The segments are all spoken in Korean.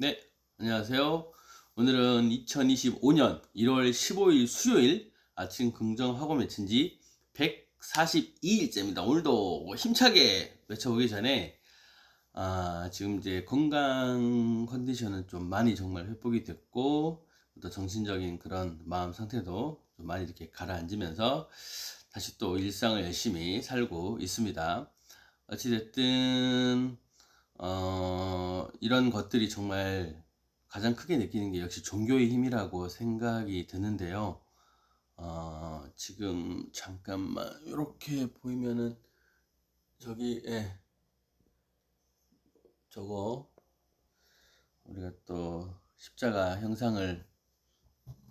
네, 안녕하세요. 오늘은 2025년 1월 15일 수요일 아침 긍정 학원 외친 지 142일째입니다. 오늘도 힘차게 외쳐보기 전에 아, 지금 이제 건강 컨디션은 좀 많이 정말 회복이 됐고 또 정신적인 그런 마음 상태도 좀 많이 이렇게 가라앉으면서 다시 또 일상을 열심히 살고 있습니다. 어찌됐든 어, 이런 것들이 정말 가장 크게 느끼는 게 역시 종교의 힘이라고 생각이 드는데요. 어, 지금 잠깐만 이렇게 보이면은 저기 예 저거 우리가 또 십자가 형상을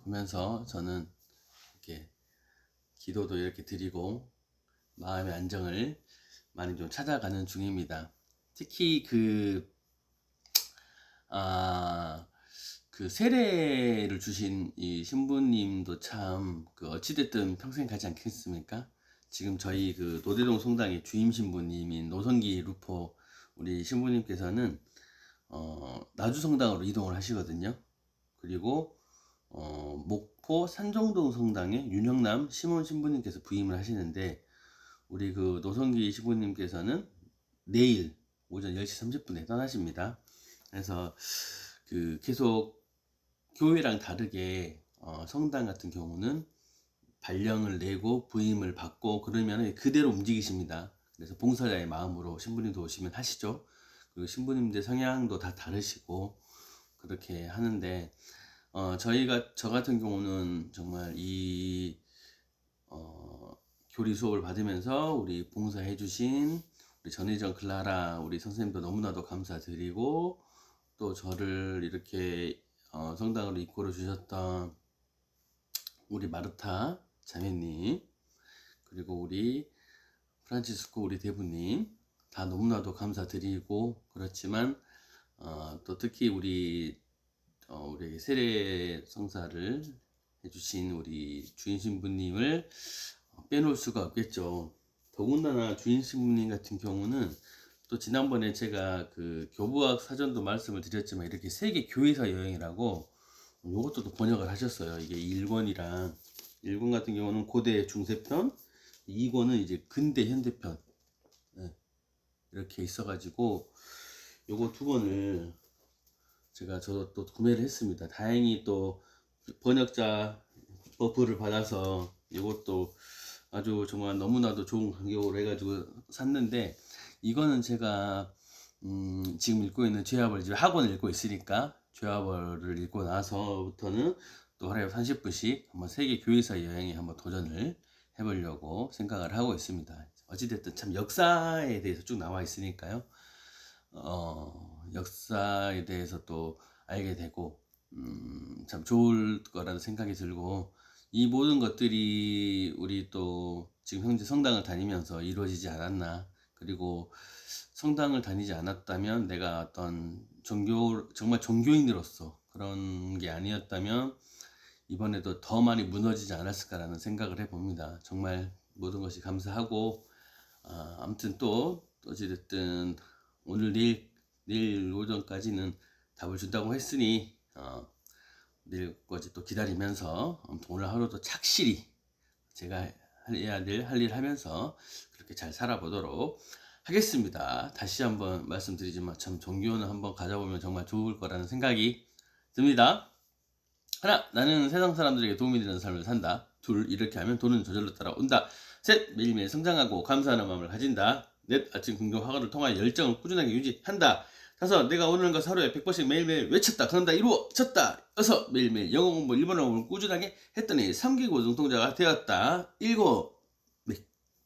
보면서 저는 이렇게 기도도 이렇게 드리고 마음의 안정을 많이 좀 찾아가는 중입니다. 특히 그, 아, 그 세례를 주신 이 신부님도 참, 그 어찌됐든 평생 가지 않겠습니까? 지금 저희 그 노대동 성당의 주임 신부님인 노성기 루포 우리 신부님께서는, 어, 나주 성당으로 이동을 하시거든요. 그리고, 어, 목포 산정동 성당의 윤영남 시몬 신부님께서 부임을 하시는데, 우리 그 노성기 신부님께서는 내일 오전 10시 30분에 떠나십니다. 그래서 그 계속 교회랑 다르게 어, 성당 같은 경우는 발령을 내고 부임을 받고 그러면 그대로 움직이십니다. 그래서 봉사자의 마음으로 신부님도 오시면 하시죠. 그리고 신부님들 성향도 다 다르시고 그렇게 하는데 어, 저희가 저 같은 경우는 정말 이 어, 교리 수업을 받으면서 우리 봉사해 주신 우리 전혜정 클라라 우리 선생님도 너무나도 감사드리고 또 저를 이렇게 어, 성당으로 이끌어 주셨던 우리 마르타 자매님 그리고 우리 프란치스코 우리 대부님 다 너무나도 감사드리고 그렇지만 어, 또 특히 우리 어, 우리 세례 성사를 해주신 우리 주인 신부님을 빼놓을 수가 없겠죠. 더군다나 주인 신부님 같은 경우는 또 지난번에 제가 그 교부학 사전도 말씀을 드렸지만 이렇게 세계 교회사 여행이라고 요것도 또 번역을 하셨어요. 이게 1권이랑 1권 같은 경우는 고대 중세편, 2권은 이제 근대 현대편 네, 이렇게 있어가지고 요거 두 권을 제가 저도 또 구매를 했습니다. 다행히 또 번역자 버프를 받아서 이것도 아주 정말 너무나도 좋은 가격으로 해가지고 샀는데 이거는 제가 음 지금 읽고 있는 죄와벌 이제 학원을 읽고 있으니까 죄와벌을 읽고 나서부터는 또 하루에 30분씩 한번 세계 교회사 여행에 한번 도전을 해보려고 생각을 하고 있습니다. 어찌됐든 참 역사에 대해서 쭉 나와 있으니까요. 어, 역사에 대해서 또 알게 되고 음, 참 좋을 거라는 생각이 들고 이 모든 것들이 우리 또 지금 현재 성당을 다니면서 이루어지지 않았나 그리고 성당을 다니지 않았다면 내가 어떤 종교 정말 종교인으로서 그런 게 아니었다면 이번에도 더 많이 무너지지 않았을까라는 생각을 해봅니다. 정말 모든 것이 감사하고 아, 아무튼 또 어찌됐든 오늘 내일 내일 오전까지는 답을 준다고 했으니 어, 내일까지 또 기다리면서 오늘 하루도 착실히 제가 해야 될 할 일 하면서 그렇게 잘 살아보도록 하겠습니다. 다시 한번 말씀드리지만 참 종교는 한번 가져보면 정말 좋을 거라는 생각이 듭니다. 하나, 나는 세상 사람들에게 도움이 되는 삶을 산다. 둘, 이렇게 하면 돈은 저절로 따라온다. 셋, 매일매일 성장하고 감사하는 마음을 가진다. 넷, 아침 긍정 화가를 통하여 열정을 꾸준하게 유지한다. 다섯, 내가 오늘 것을 하루에 100번씩 매일매일 외쳤다. 그런다. 이루어졌다. 여섯, 매일매일 영어 공부, 일본어 공부를 꾸준하게 했더니 3기고 능통자가 되었다. 일곱, 매-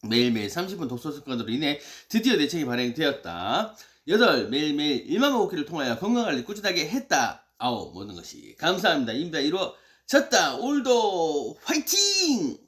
매일매일 30분 독서 습관으로 인해 드디어 내 책이 발행되었다. 여덟, 매일매일 1만 먹기를 통하여 건강관리 꾸준하게 했다. 아홉, 모든 것이 감사합니다. 임다 이루어졌다. 오늘도 화이팅!